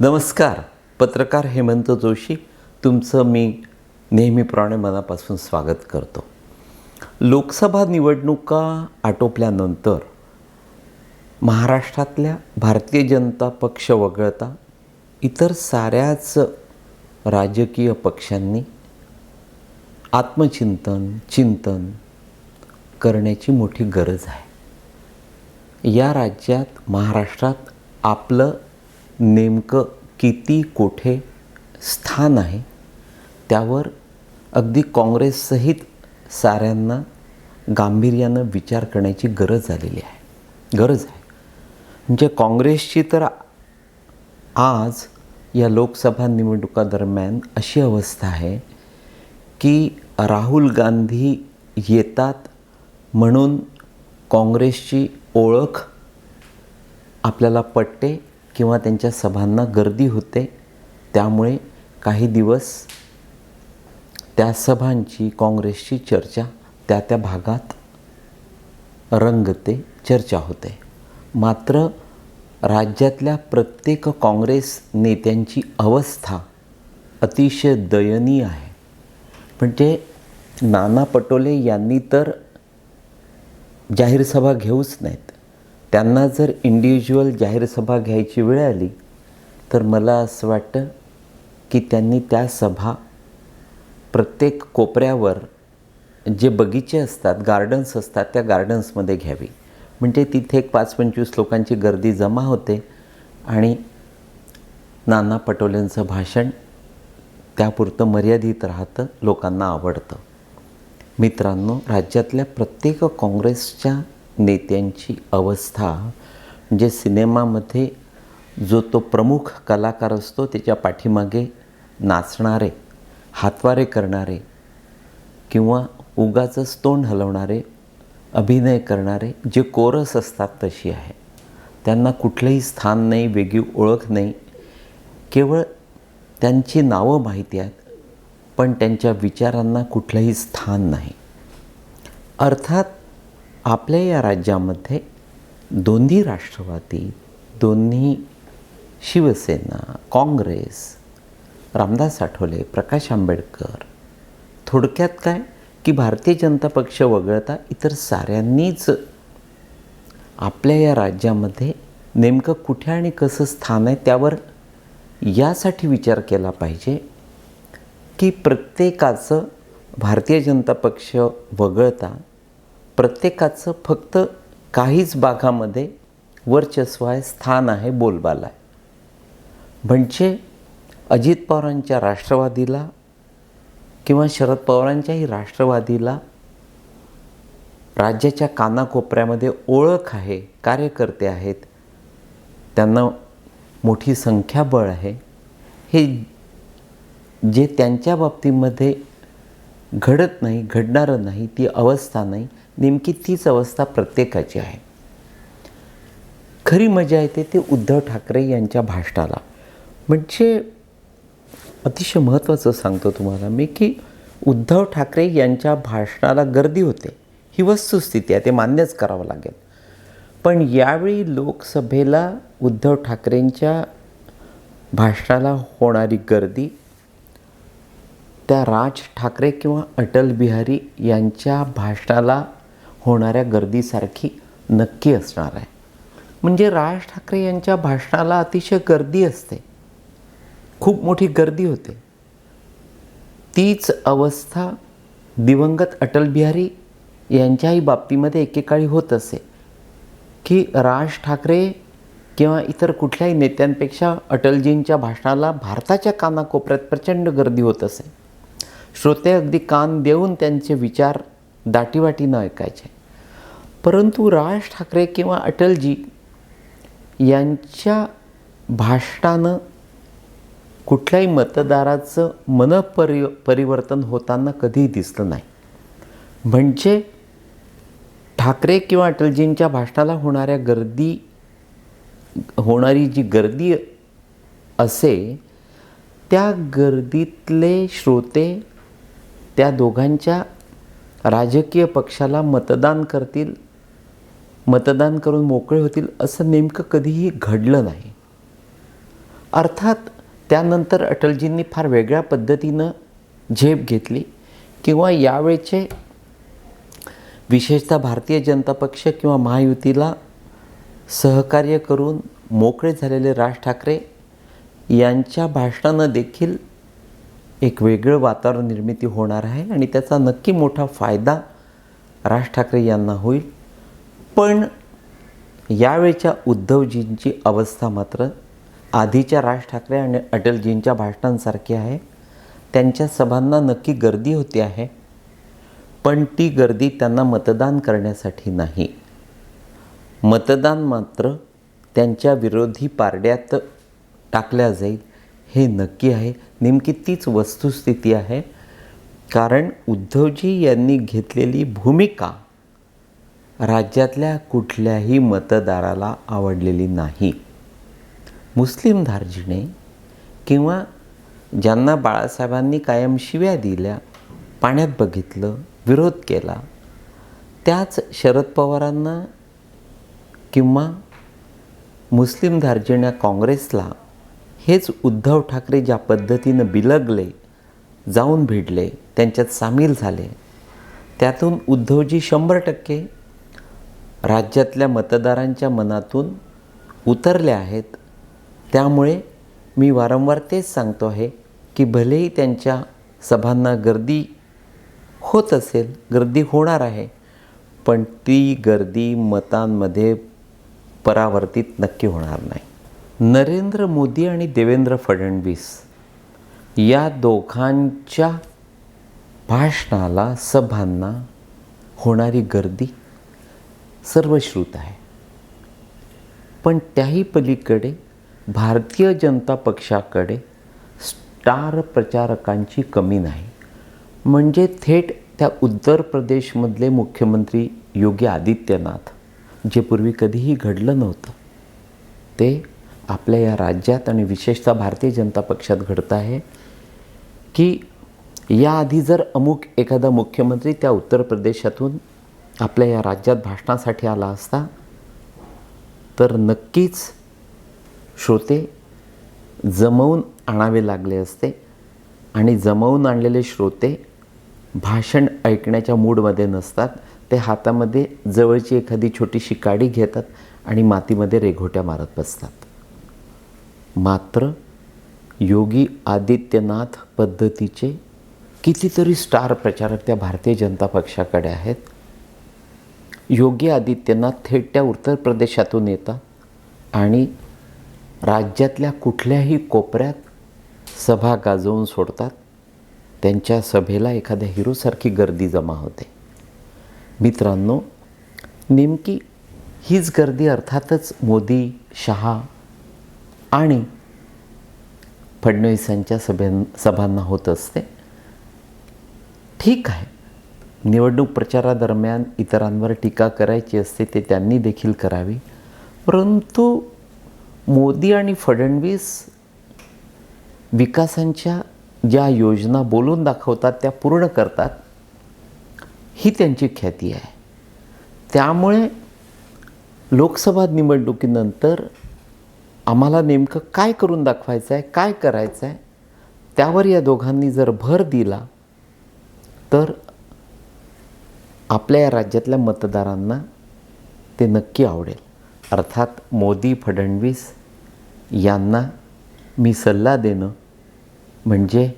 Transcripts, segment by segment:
नमस्कार पत्रकार हेमंत जोशी तुमचं मी नेहमीप्रमाणे मनापासून स्वागत करतो. लोकसभा निवडणुका आटोपल्यानंतर महाराष्ट्रातल्या भारतीय जनता पक्ष वगळता इतर साऱ्याच राजकीय पक्षांनी आत्मचिंतन चिंतन करण्याची मोठी गरज आहे. या राज्यात महाराष्ट्रात आपलं नेमकं किती कोठे स्थान आहे? त्यावर अगदी काँग्रेससहित साऱ्यांना गांभीर्यानं विचार करण्याची गरज आलेली आहे. गरज आहे. म्हणजे काँग्रेसची तर आज या लोकसभा निवडणुकादरम्यान अशी अवस्था आहे की राहुल गांधी येतात म्हणून काँग्रेसची ओळख आपल्याला पटते किंवा त्यांच्या सभांना गर्दी होते त्यामुळे काही दिवस त्या सभांची काँग्रेसची चर्चा त्या त्या भागात रंगते चर्चा होते. मात्र राज्यातल्या प्रत्येक काँग्रेस नेत्यांची अवस्था अतिशय दयनीय आहे. म्हणजे नाना पटोले यांनी तर जाहीर सभा घेऊच नाहीत. त्यांना जर इंडिव्हिज्युअल जाहीर सभा घ्यायची वेळ आली तर मला असं वाटतं की त्यांनी त्या सभा प्रत्येक कोपऱ्यावर जे बगीचे असतात गार्डन्स असतात त्या गार्डन्समध्ये घ्यावी. म्हणजे तिथे एक पाच पंचवीस लोकांची गर्दी जमा होते आणि नाना पटोलेंचं भाषण त्यापुरतं मर्यादित राहतं लोकांना आवडतं. मित्रांनो राज्यातल्या प्रत्येक काँग्रेसच्या नेत्यांची अवस्था. म्हणजे सिनेमामध्ये जो तो प्रमुख कलाकार असतो त्याच्या पाठीमागे नाचणारे हातवारे करणारे किंवा उगाचंच तोंड हलवणारे अभिनय करणारे जे कोरस असतात तशी आहे. त्यांना कुठलंही स्थान नाही वेगळी ओळख नाही. केवळ त्यांची नावं माहिती आहेत पण त्यांच्या विचारांना कुठलंही स्थान नाही. अर्थात आपल्या या राज्यामध्ये दोन्ही राष्ट्रवादी दोन्ही शिवसेना काँग्रेस रामदास आठवले प्रकाश आंबेडकर थोडक्यात काय की भारतीय जनता पक्ष वगळता इतर साऱ्यांनीच आपल्या या राज्यामध्ये नेमकं कुठे आणि कसं स्थान आहे त्यावर यासाठी विचार केला पाहिजे की प्रत्येकाचं भारतीय जनता पक्ष वगळता प्रत्येकाचं फक्त काहीच भागामध्ये वर्चस्व आहे स्थान आहे बोलबाला आहे. म्हणजे अजित पवारांच्या राष्ट्रवादीला किंवा शरद पवारांच्याही राष्ट्रवादीला राज्याच्या कानाकोपऱ्यामध्ये ओळख आहे कार्यकर्ते आहेत त्यांना मोठी संख्याबळ आहे हे जे त्यांच्या बाबतीमध्ये घडत नाही घडणारं नाही ती अवस्था नाही. नेमकी तीच अवस्था प्रत्येकाची आहे. खरी मजा येते ते उद्धव ठाकरे यांच्या भाषणाला. म्हणजे अतिशय महत्त्वाचं सांगतो तुम्हाला मी की उद्धव ठाकरे यांच्या भाषणाला गर्दी होते. ही वस्तुस्थिती आहे ते मान्यच करावं लागेल. पण यावेळी लोकसभेला उद्धव ठाकरेंच्या भाषणाला होणारी गर्दी त्या राज ठाकरे किंवा अटल बिहारी यांच्या भाषणाला होणाऱ्या गर्दीसारखी नक्की असणार आहे. म्हणजे राज ठाकरे यांच्या भाषणाला अतिशय गर्दी असते. खूप मोठी गर्दी होते. तीच अवस्था दिवंगत अटल बिहारी यांच्याही बाबतीमध्ये एकेकाळी होत असे. की राज ठाकरे किंवा इतर कुठल्याही नेत्यांपेक्षा अटलजींच्या भाषणाला भारताच्या कानाकोपऱ्यात प्रचंड गर्दी होत असे. श्रोते अगदी कान देऊन त्यांचे विचार दाटीवाटीनं ऐकायचे. परंतु राज ठाकरे किंवा अटलजी यांच्या भाषणानं कुठल्याही मतदाराचं मनपरि परिवर्तन होताना कधीही दिसलं नाही. म्हणजे ठाकरे किंवा अटलजींच्या भाषणाला होणाऱ्या गर्दी होणारी जी गर्दी असे त्या गर्दीतले श्रोते त्या दोघांच्या राजकीय पक्षाला मतदान करतील मतदान करून मोकळे होतील असं नेमकं कधीही घडलं नाही. अर्थात त्यानंतर अटलजींनी फार वेगळ्या पद्धतीनं झेप घेतली किंवा यावेळचे विशेषतः भारतीय जनता पक्ष किंवा महायुतीला सहकार्य करून मोकळे झालेले राज ठाकरे यांच्या भाषणानं देखील एक वेगळं वातावरण निर्मिती होणार आहे आणि त्याचा नक्की मोठा फायदा राज ठाकरे यांना होईल. पण यावेळच्या उद्धवजींची अवस्था मात्र आधीच्या राज ठाकरे आणि अटलजींच्या भाषणांसारखी आहे. त्यांच्या सभांना नक्की गर्दी होती आहे पण ती गर्दी त्यांना मतदान करण्यासाठी नाही. मतदान मात्र त्यांच्या विरोधी पारड्यात टाकल्या जाईल हे नक्की आहे. नेमकी तीच वस्तुस्थिती आहे. कारण उद्धवजी यांनी घेतलेली भूमिका राज्यातल्या कुठल्याही मतदाराला आवडलेली नाही. मुस्लिम धार्जिणे किंवा ज्यांना बाळासाहेबांनी कायम शिव्या दिल्या पाण्यात बघितलं विरोध केला त्याच शरद पवारांना किंवा मुस्लिम धार्जिण्या काँग्रेसला हेच उद्धव ठाकरे ज्या पद्धतीनं बिलगले जाऊन भिडले त्यांच्यात सामील झाले त्यातून उद्धवजी शंभर टक्के राज्यातल्या मतदारांच्या मनातून उतरले आहेत. त्यामुळे मी वारंवार तेच सांगतो आहे की भलेही त्यांच्या सभांना गर्दी होत असेल गर्दी होणार आहे पण ती गर्दी मतांमध्ये परावर्तित नक्की होणार नाही. नरेंद्र मोदी आणि देवेंद्र फडणवीस या दोघांच्या भाषणाला सभांना होणारी गर्दी सर्वश्रुत आहे. पण त्याही पलीकडे भारतीय जनता पक्षाकडे स्टार प्रचारकांची कमी नाही. म्हणजे थेट त्या उत्तर प्रदेशमधले मुख्यमंत्री योगी आदित्यनाथ जे पूर्वी कधीही घडलं नव्हतं ते आपल्या या राज्यात आणि विशेषतः भारतीय जनता पक्षात घडतं आहे की याआधी जर अमुक एखादा मुख्यमंत्री त्या उत्तर प्रदेशातून आपल्या या राज्यात भाषणासाठी आला असता तर नक्कीच श्रोते जमवून आणावे लागले असते आणि जमवून आणलेले श्रोते भाषण ऐकण्याच्या मूडमध्ये नसतात. ते हातामध्ये जवळची एखादी छोटीशी काडी घेतात आणि मातीमध्ये रेघोट्या मारत बसतात. मात्र योगी आदित्यनाथ पद्धतीचे कितीतरी स्टार प्रचारक त्या भारतीय जनता पक्षाकडे आहेत. योगी आदित्यनाथ थेट त्या उत्तर प्रदेशातून येतात आणि राज्यातल्या कुठल्याही कोपऱ्यात सभा गाजवून सोडतात. त्यांच्या सभेला एखाद्या हिरोसारखी गर्दी जमा होते. मित्रांनो नेमकी हीच गर्दी अर्थातच मोदी शहा आणि फडणवीसांच्या सभें सभांना होत असते. ठीक आहे. निवडणूक प्रचारादरम्यान इतरांवर टीका करायची असते ते त्यांनी देखील करावी. परंतु मोदी आणि फडणवीस विकासांच्या ज्या योजना बोलून दाखवतात त्या पूर्ण करतात ही त्यांची ख्याती आहे. त्यामुळे लोकसभा निवडणुकीनंतर आम्हाला नेमकं काय करून दाखवायचं आहे काय करायचं आहे त्यावर या दोघांनी जर भर दिला तर आपल्या या राज्यातल्या मतदारांना ते नक्की आवडेल. अर्थात मोदी फडणवीस यांना मी सल्ला देणं म्हणजे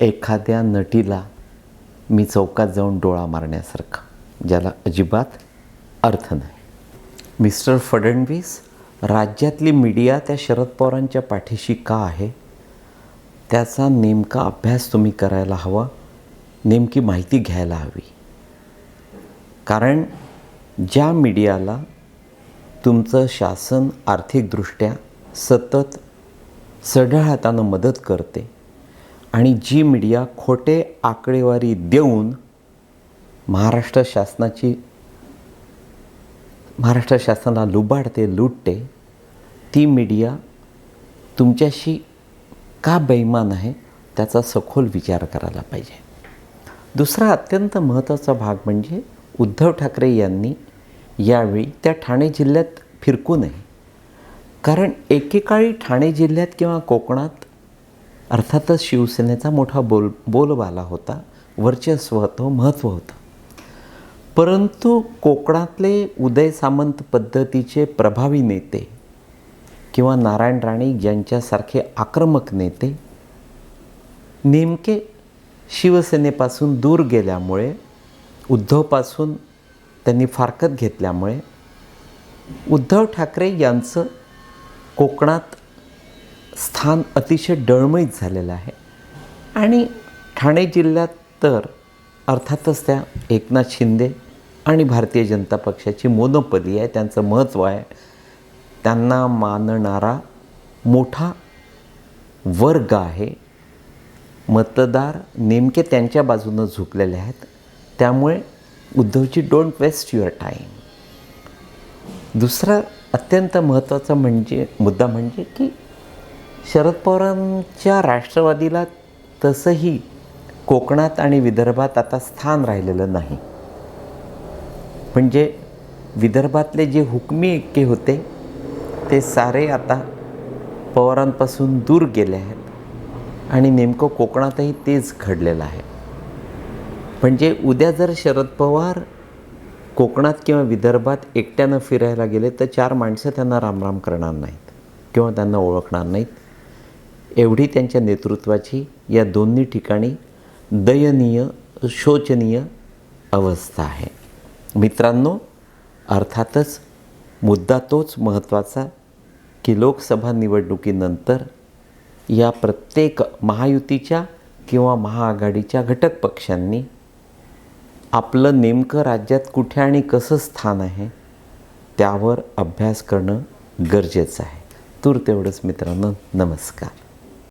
एखाद्या नटीला मी चौकात जाऊन डोळा मारण्यासारखं ज्याला अजिबात अर्थ नाही. मिस्टर फडणवीस राज्यातली मीडिया त्या शरद पवारांच्या पाठीशी का आहे? त्याचा नेमका अभ्यास तुम्ही करायला हवा. नेमकी माहिती घ्यायला हवी. कारण ज्या मीडियाला तुमचं शासन आर्थिकदृष्ट्या सतत सढळ हातानं मदत करते आणि जी मीडिया खोटे आकडेवारी देऊन महाराष्ट्र शासनाची महाराष्ट्र शासनाला लुबाडते लुटते. ती मीडिया तुमच्याशी का बेईमान आहे त्याचा सखोल विचार करायला पाहिजे. दुसरा अत्यंत महत्त्वाचा भाग म्हणजे उद्धव ठाकरे यांनी यावेळी त्या ठाणे जिल्ह्यात फिरकू नये. कारण एकेकाळी ठाणे जिल्ह्यात किंवा कोकणात अर्थातच शिवसेनेचा मोठा बोल बोलबाला होता वर्चस्व होतं महत्त्व होतं. परंतु कोकणातले उदय सामंत पद्धतीचे प्रभावी नेते किंवा नारायण राणे यांच्यासारखे आक्रमक नेते नेमके शिवसेनेपासून दूर गेल्यामुळे उद्धवपासून त्यांनी फारकत घेतल्यामुळे उद्धव ठाकरे यांचं कोकणात स्थान अतिशय डळमळीत झालेलं आहे. आणि ठाणे जिल्ह्यात तर अर्थातच त्या एकनाथ शिंदे आणि भारतीय जनता पक्षाची मोनोपली आहे त्यांचं महत्त्व आहे. त्यांना मानणारा मोठा वर्ग आहे. मतदार नेमके त्यांच्या बाजूनं झुकलेले आहेत. त्यामुळे Uddhavji don't waste your time दुसरा अत्यंत महत्त्वाचा म्हणजे मुद्दा म्हणजे की शरद पवारांच्या राष्ट्रवादीला तसंही कोकणात आणि विदर्भात आता स्थान राहिलेलं नाही. म्हणजे विदर्भातले जे हुकमी एक्के होते ते सारे आता पवारांपासून दूर गेले आहेत. आणि नेमकं कोकणातही तेच घडलेलं आहे. म्हणजे उद्या जर शरद पवार कोकणात किंवा विदर्भात एकट्यानं फिरायला गेले तर चार माणसं त्यांना रामराम करणार नाहीत किंवा त्यांना ओळखणार नाहीत. एवढी त्यांच्या नेतृत्वाची या दोन्ही ठिकाणी दयनीय शोचनीय अवस्था आहे. मित्रांनो अर्थातच मुद्दा तोच महत्त्वाचा की लोकसभा निवडणुकीनंतर या प्रत्येक महायुतीच्या किंवा महाआघाडीच्या घटक पक्षांनी आपलं नेमकं राज्यात कुठे आणि कसं स्थान आहे त्यावर अभ्यास करणं गरजेचं आहे. तूर तेवढंच मित्रांनो. नमस्कार.